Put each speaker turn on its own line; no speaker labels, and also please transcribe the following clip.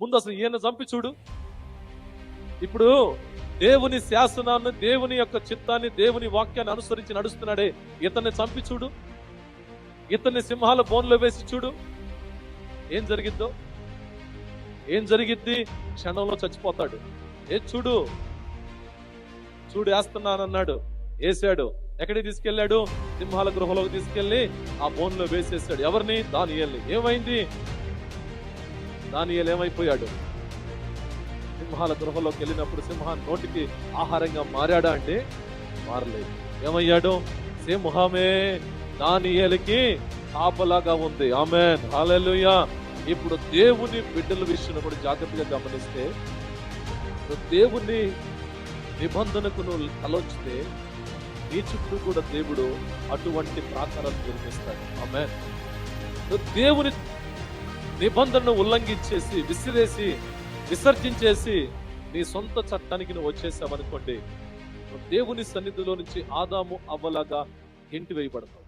ముందు అసలు ఈయన చంపి చూడు. ఇప్పుడు దేవుని శాసనాన్ని దేవుని యొక్క చిత్తాన్ని దేవుని వాక్యాన్ని అనుసరించి నడుస్తున్నాడే. ఇతన్ని చంపి చూడు. ఇతన్ని సింహాల బోన్లో వేసి చూడు. ఏం జరిగిద్దో? ఏం జరిగిద్ది? క్షణంలో చచ్చిపోతాడు. ఏ చూడు. చూడు వేస్తున్నానన్నాడు వేసాడు ఎక్కడికి తీసుకెళ్ళాడు? సింహాల గృహలోకి తీసుకెళ్ళి ఆ బోన్లో వేసేసాడు. ఎవరిని? దాని ఏమైంది? దానియల్ ఏమైపోయాడు? సింహాల గృహలోకి వెళ్ళినప్పుడు సింహాన్ నోటికి ఆహారంగా మారాడా అంటే మారలేదు. ఏమయ్యాడు? సింహమే దానియలకి కాపలాగా ఉంది. ఆమె ఇప్పుడు దేవుని బిడ్డల విషయంలో కూడా జాగ్రత్తగా గమనిస్తే దేవుని నిబంధనకు నువ్వు ఆలోచిస్తే నీ చుట్టూ కూడా దేవుడు అటువంటి ప్రాకారాలు నిర్మిస్తాడు ఆమె దేవుని నిబంధనను ఉల్లంఘించేసి విసిరేసి విసర్జించేసి నీ సొంత చట్టానికి నువ్వు వచ్చేసావనుకోండి దేవుని సన్నిధిలో నుంచి ఆదాము అవ్వలాగా ఇంటి వేయబడతావు.